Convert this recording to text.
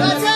맞아.